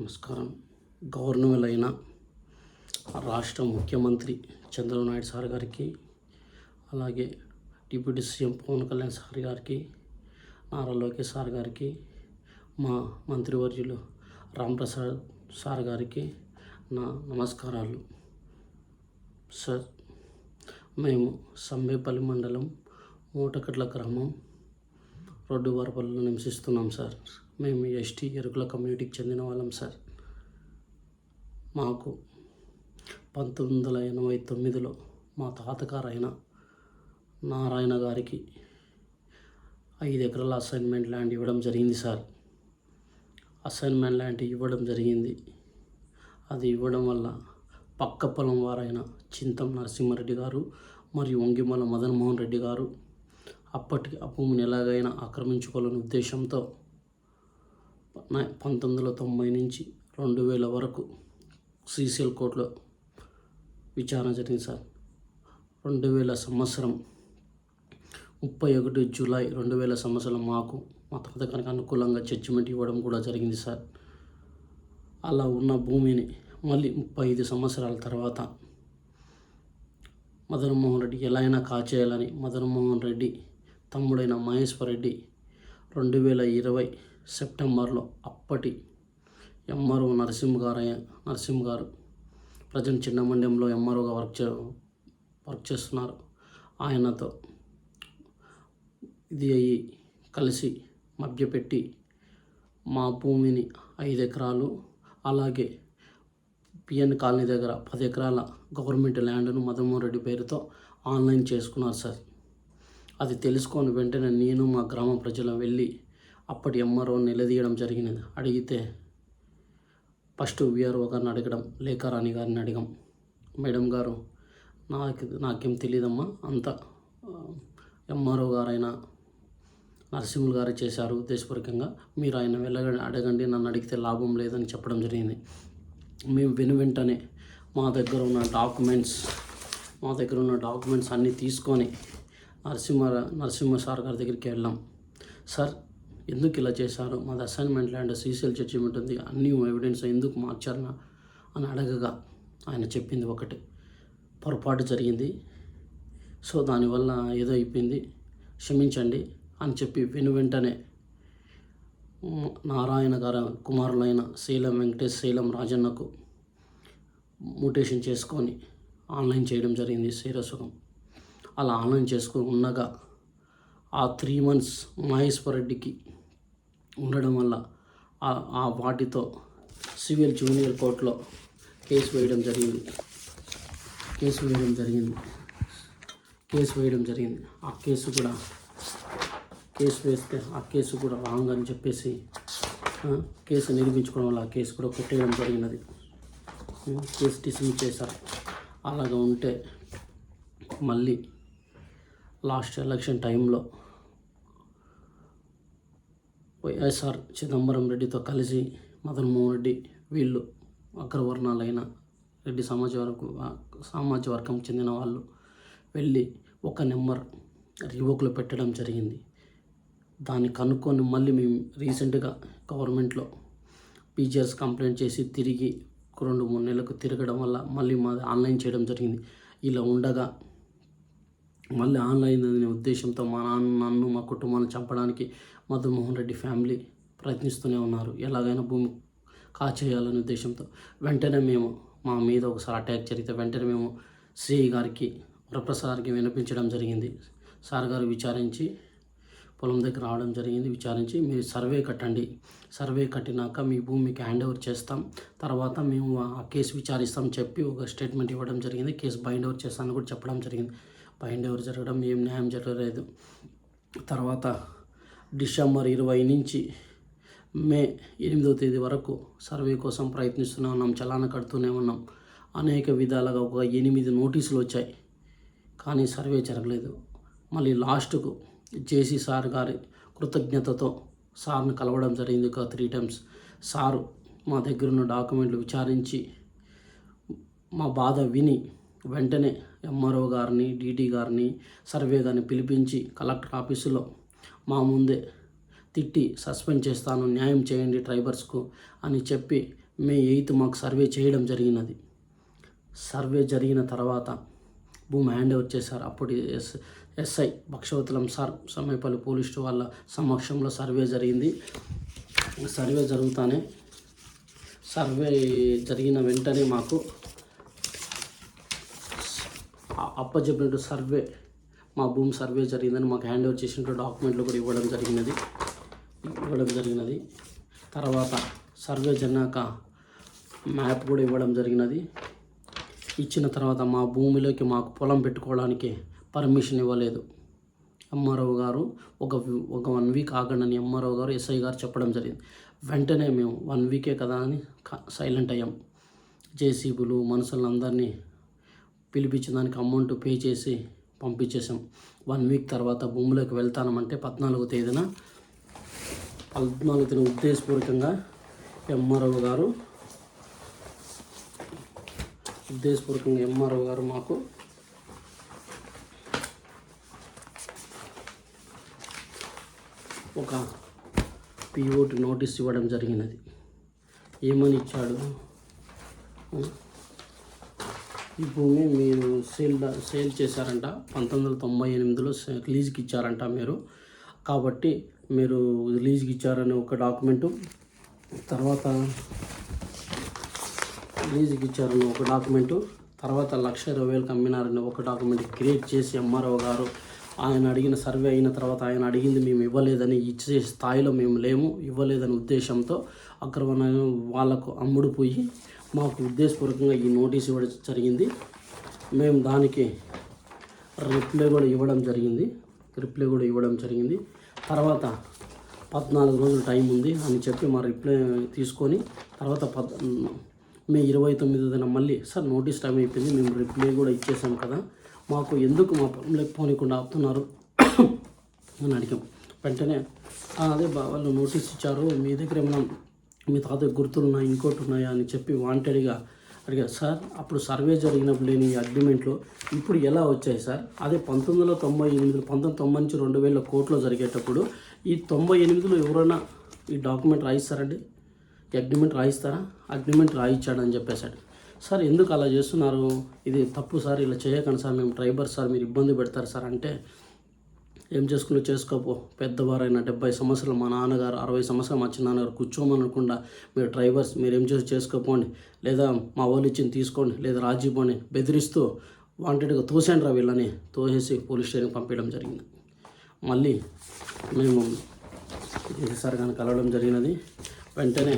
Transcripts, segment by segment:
నమస్కారం. గవర్నమెంట్ అయిన రాష్ట్ర ముఖ్యమంత్రి చంద్రబాబు నాయుడు సార్ గారికి అలాగే deputy CM Pawan Kalyan sir గారికి నారా లోకేష్ సార్ గారికి మా మంత్రివర్యులు రాంప్రసాద్ సార్ గారికి నా నమస్కారాలు. సార్ మేము సమ్మేపల్లి మండలం మూటకట్ల గ్రామం రోడ్డు వరపల్లిలో నివసిస్తున్నాం సార్. మేము ఎస్టీ ఎరుకుల కమ్యూనిటీకి చెందిన వాళ్ళం సార్. మాకు పంతొమ్మిది వందల ఎనభై తొమ్మిదిలో మా తాతగారైన నారాయణ గారికి ఐదు ఎకరాల అసైన్మెంట్ ల్యాండ్ ఇవ్వడం జరిగింది సార్. అసైన్మెంట్ ల్యాండ్ ఇవ్వడం జరిగింది. అది ఇవ్వడం వల్ల పక్క పొలం వారైన చింతం నరసింహారెడ్డి గారు మరియు వంగిమల మదన్మోహన్ రెడ్డి గారు అప్పటికి ఆ భూమిని ఎలాగైనా ఆక్రమించుకోవాలనే ఉద్దేశంతో పంతొమ్మిది వందల తొంభై నుంచి రెండు వేల వరకు సిసిఎల్ కోర్టులో విచారణ జరిగింది సార్. రెండు వేల సంవత్సరం ముప్పై ఒకటి జూలై రెండు వేల సంవత్సరం మాకు మా తాతగారికి అనుకూలంగా జడ్జిమెంట్ ఇవ్వడం కూడా జరిగింది సార్. అలా ఉన్న భూమిని మళ్ళీ ముప్పై ఐదు సంవత్సరాల తర్వాత మదన్మోహన్ రెడ్డి ఎలా అయినా కాచేయాలని మదన్మోహన్ రెడ్డి తమ్ముడైన మహేశ్వర్ రెడ్డి రెండు వేల ఇరవై సెప్టెంబర్లో అప్పటి ఎంఆర్ఓ నరసింహ గారు నరసింహ గారు ప్రజెంట్ చిన్నమండ్యంలో ఎంఆర్ఓగా వర్క్ చే వర్క్ చేస్తున్నారు. ఆయనతో ఇది అయ్యి కలిసి మభ్యపెట్టి మా భూమిని ఐదు ఎకరాలు అలాగే పిఎన్ కాలనీ దగ్గర పది ఎకరాల గవర్నమెంట్ ల్యాండ్ను మదన్మోహన్ రెడ్డి పేరుతో ఆన్లైన్ చేసుకున్నారు సార్. అది తెలుసుకొని వెంటనే నేను మా గ్రామ ప్రజలు వెళ్ళి అప్పటి ఎంఆర్ఓ నిలదీయడం జరిగినది. అడిగితే ఫస్ట్ విఆర్ఓ గారిని అడగడం లేఖారాణి గారిని అడిగాం మేడం గారు నాకు నాకేం తెలియదమ్మా అంత ఎంఆర్ఓ గారైన నరసింహులు గారు చేశారు ఉద్దేశపూర్వకంగా మీరు ఆయన వెళ్ళగండి అడగండి నన్ను అడిగితే లాభం లేదని చెప్పడం జరిగింది. మేము వెను వెంటనే మా దగ్గర ఉన్న డాక్యుమెంట్స్ మా దగ్గర ఉన్న డాక్యుమెంట్స్ అన్నీ తీసుకొని నరసింహ నరసింహ సార్ గారి దగ్గరికి వెళ్ళాం. సార్ ఎందుకు ఇలా చేశారు? మాది అసైన్మెంట్ ల్యాండ్ సీసీఎల్ జడ్జిమెంట్ ఉంది. అన్ని ఎవిడెన్స్ ఎందుకు మార్చారనా అని అడగగా ఆయన చెప్పింది ఒకటి. పొరపాటు జరిగింది. సో దానివల్ల ఏదో అయిపోయింది. క్షమించండి అని చెప్పి వెను వెంటనే నారాయణ గారు కుమారులైన శీలం వెంకటేష్ శీలం రాజన్నకు మ్యూటేషన్ చేసుకొని ఆన్లైన్ చేయడం జరిగింది శీరసుఖం అలా ఆన్లైన్ చేసుకుని ఉండగా ఆ త్రీ మంత్స్ మహేశ్వర్ రెడ్డికి ఉండడం వల్ల ఆ- ఆ వాటితో సివిల్ జూనియర్ కోర్టులో కేసు వేయడం జరిగింది. కేసు వేయడం జరిగింది. కేసు వేయడం జరిగింది. ఆ కేసు కూడా కేసు వేస్తే ఆ కేసు కూడా రాంగ్ అని చెప్పేసి కేసు నిర్మించుకోవడం వల్ల ఆ కేసు కూడా కొట్టేయడం జరిగినది. కేసు డిస్మిస్ చేశారు. అలాగా ఉంటే మళ్ళీ లాస్ట్ ఎలక్షన్ టైంలో వైఎస్ఆర్ చిదంబరం రెడ్డితో కలిసి మదన్మోహన్ రెడ్డి వీళ్ళు అగ్రవర్ణాలైన రెడ్డి సమాజ వర్గం సామాజిక వర్గం చెందిన వాళ్ళు వెళ్ళి ఒక నెంబర్ రివోక్లో పెట్టడం జరిగింది. దాన్ని కనుక్కొని మళ్ళీ మేము రీసెంట్గా గవర్నమెంట్లో పీజీఆర్స్ కంప్లైంట్ చేసి తిరిగి రెండు మూడు నెలలకు తిరగడం వల్ల మళ్ళీ మాది ఆన్లైన్ చేయడం జరిగింది. ఇలా ఉండగా మళ్ళీ ఆన్లైన్ అనే ఉద్దేశంతో మా నాన్న నన్ను మా కుటుంబాన్ని చంపడానికి మధుమోహన్ రెడ్డి ఫ్యామిలీ ప్రయత్నిస్తూనే ఉన్నారు. ఎలాగైనా భూమి కాచేయాలనే ఉద్దేశంతో వెంటనే మేము మా మీద ఒకసారి అటాక్ జరిగితే వెంటనే మేము సిఐ గారికి వరప్రసాద్ వినిపించడం జరిగింది. సార్ గారు విచారించి పొలం దగ్గర రావడం జరిగింది. విచారించి మీరు సర్వే కట్టండి. సర్వే కట్టినాక మీ భూమి మీకు హ్యాండ్ ఓవర్ చేస్తాం. తర్వాత మేము ఆ కేసు విచారిస్తాం చెప్పి ఒక స్టేట్మెంట్ ఇవ్వడం జరిగింది. కేసు బైండ్ ఓవర్ చేస్తామని కూడా చెప్పడం జరిగింది. పైన ఎవరు జరగడం ఏం న్యాయం జరగలేదు. తర్వాత డిసెంబర్ ఇరవై నుంచి మే ఎనిమిదవ తేదీ వరకు సర్వే కోసం ప్రయత్నిస్తూనే ఉన్నాం చలాన కడుతూనే ఉన్నాం. అనేక విధాలుగా ఒక ఎనిమిది నోటీసులు వచ్చాయి. కానీ సర్వే జరగలేదు. మళ్ళీ లాస్ట్కు జేసీ సార్ గారి కృతజ్ఞతతో సార్ని కలవడం జరిగింది ఒక త్రీ టైమ్స్. సారు మా దగ్గర ఉన్న డాక్యుమెంట్లు విచారించి మా బాధ విని వెంటనే ఎంఆర్ఓ గారిని డీటీ గారిని సర్వే గారిని పిలిపించి కలెక్టర్ ఆఫీసులో మా ముందే తిట్టి సస్పెండ్ చేస్తాను న్యాయం చేయండి ట్రైబర్స్కు అని చెప్పి మే ఎయిత్ మాకు సర్వే చేయడం జరిగినది. సర్వే జరిగిన తర్వాత భూమి హ్యాండ్ ఓవర్ చేశారు. అప్పుడు S SI Bhakshavatalam sir Samayapalli police వాళ్ళ సమక్షంలో సర్వే జరిగింది. సర్వే జరుగుతానే సర్వే జరిగిన వెంటనే మాకు అప్పచెప్పినట్టు సర్వే మా భూమి సర్వే జరిగిందని మాకు హ్యాండ్ ఓవర్ చేసినట్టు డాక్యుమెంట్లు కూడా ఇవ్వడం జరిగినది. ఇవ్వడం జరిగినది. తర్వాత సర్వే జరిగినాక మ్యాప్ కూడా ఇవ్వడం జరిగినది. ఇచ్చిన తర్వాత మా భూమిలోకి మాకు పొలం పెట్టుకోవడానికి పర్మిషన్ ఇవ్వలేదు. ఎంఆర్ఓ గారు ఒక ఒక వన్ వీక్ ఆగండి ఎంఆర్ఓ గారు ఎస్ఐ గారు చెప్పడం జరిగింది. వెంటనే మేము వన్ వీకే కదా అని సైలెంట్ అయ్యాం. జేసీబీలు మనుషులందరినీ పిలిపించిన దానికి అమౌంట్ పే చేసి పంపించేసాం వన్ వీక్ తర్వాత భూమిలోకి వెళ్తానమంటే పద్నాలుగో తేదీన పద్నాలుగు తేదీన ఉద్దేశపూర్వకంగా ఎంఆర్ఓ గారు ఉద్దేశపూర్వకంగా ఎంఆర్ఓ గారు మాకు ఒక పిఓటి నోటీస్ ఇవ్వడం జరిగినది. ఏమని ఇచ్చాడు? ఈ భూమి మీరు సేల్ సేల్ చేశారంట. పంతొమ్మిది వందల తొంభై ఎనిమిదిలో లీజ్కి ఇచ్చారంట మీరు. కాబట్టి మీరు లీజ్కి ఇచ్చారనే ఒక డాక్యుమెంటు తర్వాత లీజుకి ఇచ్చారని ఒక డాక్యుమెంటు తర్వాత లక్ష ఇరవై వేలకు అమ్మినారని ఒక డాక్యుమెంట్ క్రియేట్ చేసి ఎంఆర్ఓ గారు ఆయన అడిగిన సర్వే అయిన తర్వాత ఆయన అడిగింది మేము ఇవ్వలేదని ఇచ్చే స్థాయిలో మేము లేము ఇవ్వలేదని ఉద్దేశంతో అక్రమ వాళ్ళకు అమ్ముడు పోయి మాకు ఉద్దేశపూర్వకంగా ఈ నోటీస్ ఇవ్వడం జరిగింది. మేము దానికి రిప్లై కూడా ఇవ్వడం జరిగింది. రిప్లై కూడా ఇవ్వడం జరిగింది. తర్వాత పద్నాలుగు రోజులు టైం ఉంది అని చెప్పి మా రిప్లై తీసుకొని తర్వాత పద్ మే ఇరవై తొమ్మిదిన మళ్ళీ సార్ నోటీస్ టైం అయిపోయింది మేము రిప్లై కూడా ఇచ్చేసాం కదా. మాకు ఎందుకు మా పనులకు పోనీకుండా ఆపుతున్నారు? అని అడిగాం. వెంటనే అదే బా వాళ్ళు నోటీస్ ఇచ్చారు మీ దగ్గర ఏమైనా మీ తాత గుర్తులు ఉన్నాయి ఇంకోటి ఉన్నాయా? అని చెప్పి వాంటెడ్గా అడిగారు సార్ అప్పుడు సర్వే జరిగినప్పుడు లేని ఈ ఇప్పుడు ఎలా వచ్చాయి సార్? అదే పంతొమ్మిది వందల తొంభై ఎనిమిదిలో పంతొమ్మిది తొంభై నుంచి రెండు వేల కోట్లో జరిగేటప్పుడు ఈ తొంభై ఎనిమిదిలో ఎవరైనా ఈ డాక్యుమెంట్ రాయిస్తారండి? ఈ అగ్రిమెంట్ రాయిస్తారా? అగ్రిమెంట్ రాయిచ్చాడని చెప్పేశాడు. సార్ ఎందుకు అలా చేస్తున్నారు? ఇది తప్పు సార్ ఇలా చేయకండి సార్ మేము డ్రైవర్ సార్ మీరు ఇబ్బంది పెడతారు సార్ అంటే ఏం చేసుకుని చేసుకోపో. పెద్దవారైన డెబ్బై సంవత్సరాలు మా నాన్నగారు అరవై సంవత్సరాలు మా చిన్నాన్నగారు కూర్చోమనకుండా మీరు డ్రైవర్స్ మీరు ఏం చేసి చేసుకోపోండి. లేదా మా వాళ్ళు ఇచ్చింది తీసుకోండి లేదా రాజీ పోండి. బెదిరిస్తూ వాంటెడ్గా తోసేండి రా వీళ్ళని. తోసేసి పోలీస్ స్టేషన్కి పంపించడం జరిగింది. మళ్ళీ మేము సార్ కానీ కలవడం జరిగినది. వెంటనే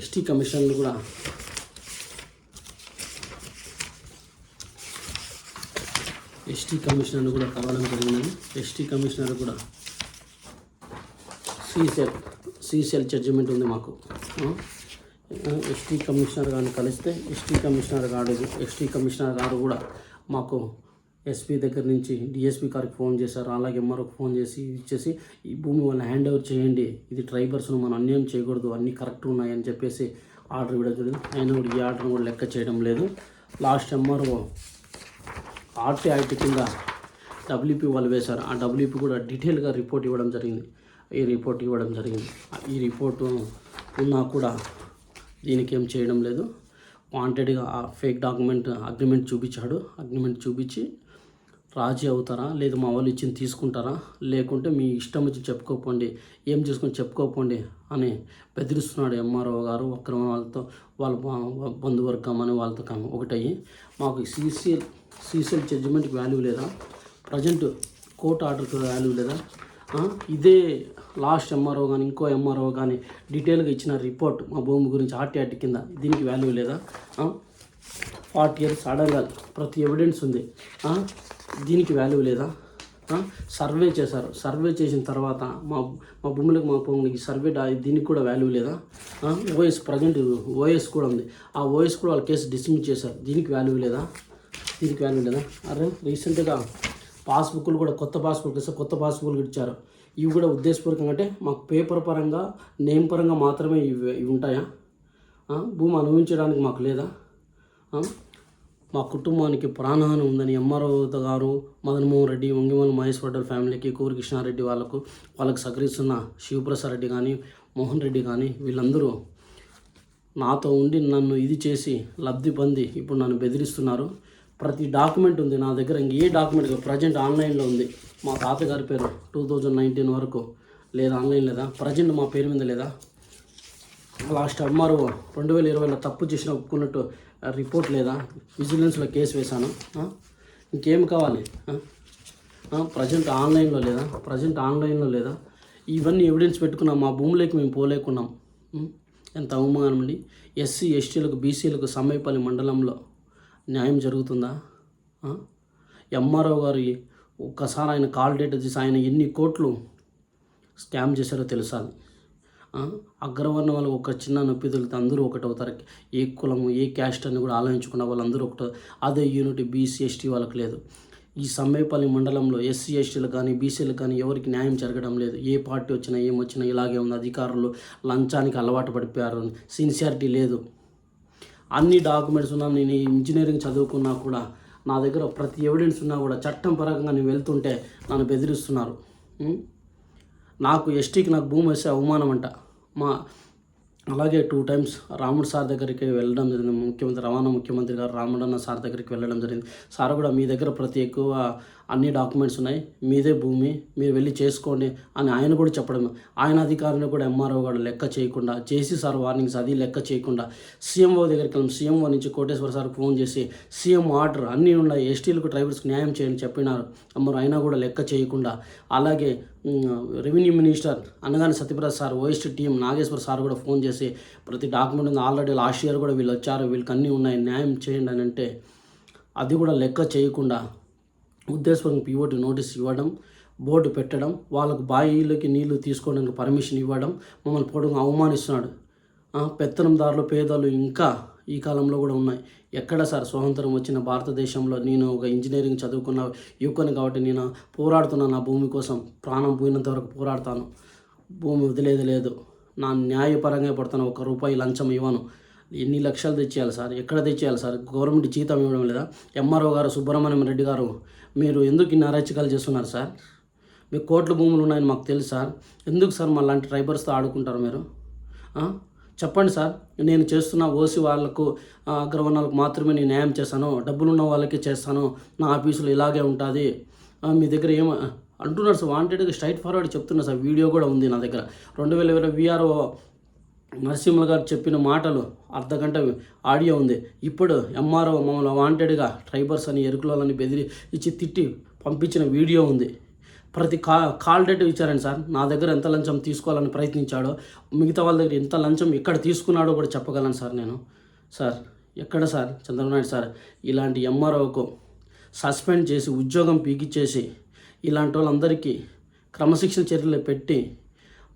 ఎస్టీ కమిషన్లు కూడా ఎస్టీ కమిషనర్ కూడా కలవడం జరిగినది ఎస్టీ కమిషనర్ కూడా సీసెల్ సీసెల్ జడ్జిమెంట్ ఉంది మాకు. ఎస్టీ కమిషనర్ గారిని కలిస్తే ST commissioner garu ST commissioner garu కూడా మాకు ఎస్పీ దగ్గర నుంచి డిఎస్పీ గారికి ఫోన్ చేశారు. అలాగే మరొక ఫోన్ చేసి ఇచ్చేసి ఈ భూమి వాళ్ళని హ్యాండ్ ఓవర్ చేయండి. ఇది ట్రైబర్స్ను మనం అన్యాయం చేయకూడదు. అన్నీ కరెక్ట్ ఉన్నాయని చెప్పేసి ఆర్డర్ ఇవ్వడం జరిగింది. ఆయన కూడా ఈ ఆర్డర్ కూడా లెక్క చేయడం లేదు. లాస్ట్ ఎంఆర్ఓ ఆర్టీ యాక్ట్ కింద డబ్ల్యూపీ వాళ్ళు వేశారు. ఆ డబ్ల్యూపీ కూడా డీటెయిల్గా రిపోర్ట్ ఇవ్వడం జరిగింది. ఈ రిపోర్ట్ ఇవ్వడం జరిగింది. ఈ రిపోర్టు ఉన్నా కూడా దీనికి ఏం చేయడం లేదు. వాంటెడ్గా ఆ ఫేక్ డాక్యుమెంట్ అగ్రిమెంట్ చూపించాడు. అగ్రిమెంట్ చూపించి రాజీ అవుతారా? లేదు మా వాళ్ళు ఇచ్చింది తీసుకుంటారా? లేకుంటే మీ ఇష్టం వచ్చి చెప్పుకోపోండి. ఏం చేసుకొని చెప్పుకోపోండి అని బెదిరిస్తున్నాడు ఎంఆర్ఓ గారు. అక్రమ వాళ్ళతో వాళ్ళ బంధువర్గం అని వాళ్ళతో కం- ఒకటయ్యి. మాకు సీసీఎల్ సీసెల్ జడ్జిమెంట్కి వాల్యూ లేదా? ప్రజెంట్ కోర్టు ఆర్డర్కి వాల్యూ లేదా? ఇదే లాస్ట్ ఎంఆర్ఓ కానీ ఇంకో ఎంఆర్ఓ కానీ డీటెయిల్గా ఇచ్చిన రిపోర్ట్ మా భూమి గురించి ఆర్టీఆర్టీ కింద దీనికి వాల్యూ లేదా? ఫార్టీ ఇయర్స్ అడగాలి ప్రతి ఎవిడెన్స్ ఉంది. దీనికి వాల్యూ లేదా? సర్వే చేశారు. సర్వే చేసిన తర్వాత మా మా భూములకు మా భూములకి సర్వే దీనికి కూడా వాల్యూ లేదా? ఓఎస్ ప్రజెంట్ ఓఎస్ కూడా ఉంది. ఆ ఓఎస్ కూడా వాళ్ళ కేసు డిస్మిస్ చేశారు. దీనికి వాల్యూ లేదా? దీనికి వాల్యూ లేదా అరే రీసెంట్గా పాస్బుక్లు కూడా కొత్త పాస్బుక్ ఇస్తే కొత్త పాస్బుక్లు ఇచ్చారు. ఇవి కూడా ఉద్దేశపూర్వకంగా అంటే మాకు పేపర్ పరంగా నేమ్ పరంగా మాత్రమే ఇవి ఇవి ఉంటాయా? భూమి అనుభవించడానికి మాకు లేదా? మా కుటుంబానికి ప్రాణహాని ఉందని ఎంఆర్ఓ గారు మదన్మోహన్ రెడ్డి వంగిమల్ మహేశ్వర ఫ్యామిలీకి కూరి కృష్ణారెడ్డి వాళ్ళకు వాళ్ళకు సహకరిస్తున్న శివప్రసాద్ రెడ్డి కానీ మోహన్ రెడ్డి కానీ వీళ్ళందరూ నాతో ఉండి నన్ను ఇది చేసి లబ్ధి పొంది ఇప్పుడు నన్ను బెదిరిస్తున్నారు. ప్రతి డాక్యుమెంట్ ఉంది నా దగ్గర. ఇంక ఏ డాక్యుమెంట్ ప్రజెంట్ ఆన్లైన్లో ఉంది. మా తాతగారి పేరు టూ థౌజండ్ నైన్టీన్ వరకు లేదా ఆన్లైన్ లేదా ప్రజెంట్ మా పేరు మీద లేదా? లాస్ట్ ఎంఆర్ఓ రెండు వేల ఇరవైలో తప్పు చేసిన ఒప్పుకున్నట్టు రిపోర్ట్ లేదా? విజిలెన్స్లో కేసు వేశాను. ఇంకేం కావాలి? ప్రజెంట్ ఆన్లైన్లో లేదా? ప్రజెంట్ ఆన్లైన్లో లేదా? ఇవన్నీ ఎవిడెన్స్ పెట్టుకున్నాం. మా భూములకి మేము పోలేకున్నాం. ఎంత అవమానం అండి. ఎస్సీ ఎస్టీలకు బీసీలకు సమ్మైపల్లి మండలంలో న్యాయం జరుగుతుందా? ఎంఆర్ఓ గారి ఒక్కసారి ఆయన కాల్ డేట్ తీసి ఆయన ఎన్ని కోట్లు స్కామ్ చేశారో తెలుసా? అగ్రవర్ణ వాళ్ళు ఒక చిన్న నొప్పి తొలితే అందరూ ఒకటవుతారు ఏ కులము ఏ క్యాస్ట్ అని కూడా ఆలోచించకుండా వాళ్ళందరూ ఒకటి. అదే యూనిట్ బీసీ ఎస్టీ వాళ్ళకి లేదు. ఈ సమ్మేపల్లి మండలంలో ఎస్సీ ఎస్టీలు కానీ బీసీలకు కానీ ఎవరికి న్యాయం జరగడం లేదు. ఏ పార్టీ వచ్చినా ఏం వచ్చినా ఇలాగే ఉంది అధికారులు లంచానికి అలవాటు పడిపోయారు. సిన్సియారిటీ లేదు. అన్ని డాక్యుమెంట్స్ ఉన్నా నేను ఇంజనీరింగ్ చదువుకున్నా కూడా నా దగ్గర ప్రతి ఎవిడెన్స్ ఉన్నా కూడా చట్టం పరంగా నేను వెళ్తుంటే నన్ను బెదిరిస్తున్నారు. నాకు ఎస్టీకి నాకు భూమి వస్తే అవమానం అంట. మా అలాగే టూ టైమ్స్ రాముడు సార్ దగ్గరికి వెళ్ళడం జరిగింది. ముఖ్యమంత్రి రవాణా ముఖ్యమంత్రి గారు రాముడన్న సార్ దగ్గరికి వెళ్ళడం జరిగింది. సార్ కూడా మీ దగ్గర ప్రతి ఎక్కువ అన్ని డాక్యుమెంట్స్ ఉన్నాయి. మీదే భూమి మీరు వెళ్ళి చేసుకోండి అని ఆయన కూడా చెప్పడం. ఆయన అధికారులు కూడా ఎంఆర్ఓ కూడా లెక్క చేయకుండా చేసి సార్ వార్నింగ్స్ అది లెక్క చేయకుండా సీఎంఓ దగ్గరికి వెళ్ళాం సీఎంఓ నుంచి కోటేశ్వర సార్ ఫోన్ చేసి సీఎం ఆర్డర్ అన్నీ ఉన్నాయి ఎస్టీలకు ట్రైబల్స్కి న్యాయం చేయని చెప్పినారు. మరి అయినా కూడా లెక్క చేయకుండా. అలాగే రెవెన్యూ మినిస్టర్ అనగానే Satyaprasad sir OST team Nageshwar sir కూడా ఫోన్ చేసి ప్రతి డాక్యుమెంట్ ఉంది. ఆల్రెడీ లాస్ట్ ఇయర్ కూడా వీళ్ళు వచ్చారు. వీళ్ళకి అన్నీ ఉన్నాయి. న్యాయం చేయండి అని అంటే అది కూడా లెక్క చేయకుండా ఉద్దేశపూర్వక పిఓటి నోటీస్ ఇవ్వడం బోర్డు పెట్టడం వాళ్ళకు బాయిలకి నీళ్ళు తీసుకోవడానికి పర్మిషన్ ఇవ్వడం మమ్మల్ని పొడుగు అవమానిస్తున్నాడు. పెత్తనందారులు పేదలు ఇంకా ఈ కాలంలో కూడా ఉన్నాయి. ఎక్కడ సార్ స్వాతంత్రం వచ్చిన భారతదేశంలో నేను ఒక ఇంజనీరింగ్ చదువుకున్న యువకుని కాబట్టి నేను పోరాడుతున్నాను నా భూమి కోసం ప్రాణం పోయినంత వరకు పోరాడతాను. భూమి వదిలేది లేదు. నా న్యాయపరంగా పడుతున్న ఒక రూపాయి లంచం ఇవ్వను. ఎన్ని లక్షలు తెచ్చేయాలి సార్? ఎక్కడ తెచ్చేయాలి సార్? గవర్నమెంట్ జీతం ఇవ్వడం లేదా? ఎంఆర్ఓ గారు సుబ్రహ్మణ్యం రెడ్డి గారు మీరు ఎందుకు ఇన్ని అరాచకాలు చేస్తున్నారు సార్? మీకు కోట్ల భూములు ఉన్నాయని మాకు తెలుసు సార్. ఎందుకు సార్ మా లాంటి ట్రైబర్స్తో ఆడుకుంటారు మీరు? చెప్పండి సార్. నేను చేస్తున్న ఓసీ వాళ్ళకు అగ్రవర్ణాలకు మాత్రమే నేను న్యాయం చేస్తాను డబ్బులు ఉన్న వాళ్ళకి చేస్తాను. నా ఆఫీసులో ఇలాగే ఉంటుంది. మీ దగ్గర ఏం అంటున్నారు సార్. వాంటెడ్గా స్ట్రైట్ ఫార్వర్డ్ చెప్తున్నారు సార్. వీడియో కూడా ఉంది నా దగ్గర. రెండు వేల ఇరవై విఆర్ఓ నరసింహ గారు చెప్పిన మాటలు అర్ధగంట ఆడియో ఉంది. ఇప్పుడు ఎంఆర్ఓ మమ్మల్ని వాంటెడ్గా ట్రైబర్స్ అని ఎరుకులని బెదిరి ఇచ్చి తిట్టి పంపించిన వీడియో ఉంది. ప్రతి కా కాల్ డేట్ ఇచ్చారండి సార్. నా దగ్గర ఎంత లంచం తీసుకోవాలని ప్రయత్నించాడో మిగతా వాళ్ళ దగ్గర ఎంత లంచం ఎక్కడ తీసుకున్నాడో కూడా చెప్పగలను సార్ నేను. సార్ ఎక్కడ సార్? చంద్రబాబు సార్ ఇలాంటి ఎంఆర్ఓకు సస్పెండ్ చేసి ఉద్యోగం పీకిచ్చేసి ఇలాంటి వాళ్ళందరికీ క్రమశిక్షణ చర్యలు పెట్టి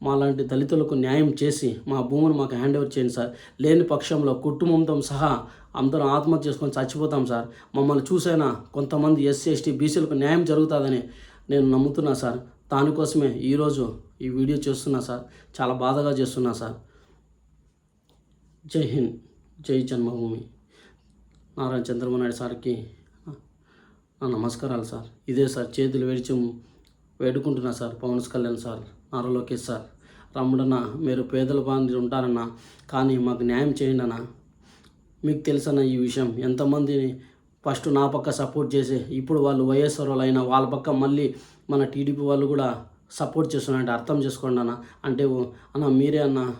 మాలాంటి దళితులకు న్యాయం చేసి మా భూమిని మాకు హ్యాండ్ ఓవర్ చేయండి సార్. లేని పక్షంలో కుటుంబంతో సహా అందరం ఆత్మహత్య చేసుకొని చచ్చిపోతాం సార్. మమ్మల్ని చూసైనా కొంతమంది ఎస్సీ ఎస్టీ బీసీలకు న్యాయం జరుగుతుందని నేను నమ్ముతున్నా సార్. దానికోసమే ఈరోజు ఈ వీడియో చేస్తున్నా సార్. చాలా బాధగా చేస్తున్నా సార్. జై హింద్. జై జన్మభూమి. నారాయణ చంద్రబాబు నాయుడు సార్కి నమస్కారాలు సార్. ఇదే సార్ చేతులు వేడిచి వేడుకుంటున్నా sir Pawan Kalyan sir. Nara Lokesh sir. రాముడన్న మీరు పేదల బాధ ఉంటారన్నా కానీ మాకు న్యాయం చేయండి అన్న. మీకు తెలుసన్న ఈ విషయం. ఎంతమందిని ఫస్ట్ నా పక్క సపోర్ట్ చేసి ఇప్పుడు వాళ్ళు వైఎస్ఆర్ వాళ్ళు అయినా వాళ్ళ పక్క మళ్ళీ మన టీడీపీ వాళ్ళు కూడా సపోర్ట్ చేస్తున్నారంటే అర్థం చేసుకోండి అన్న. అంటే ఓ, అన్న మీరే అన్న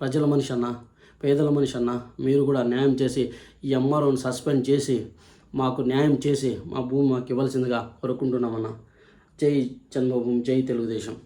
ప్రజల మనిషి అన్న పేదల మనిషి అన్న మీరు కూడా న్యాయం చేసి ఈ ఎంఆర్ఓని సస్పెండ్ చేసి మాకు న్యాయం చేసి మా భూమి మాకు ఇవ్వాల్సిందిగా కోరుకుంటున్నామన్న. జై చంద్రబాబు జై తెలుగుదేశం.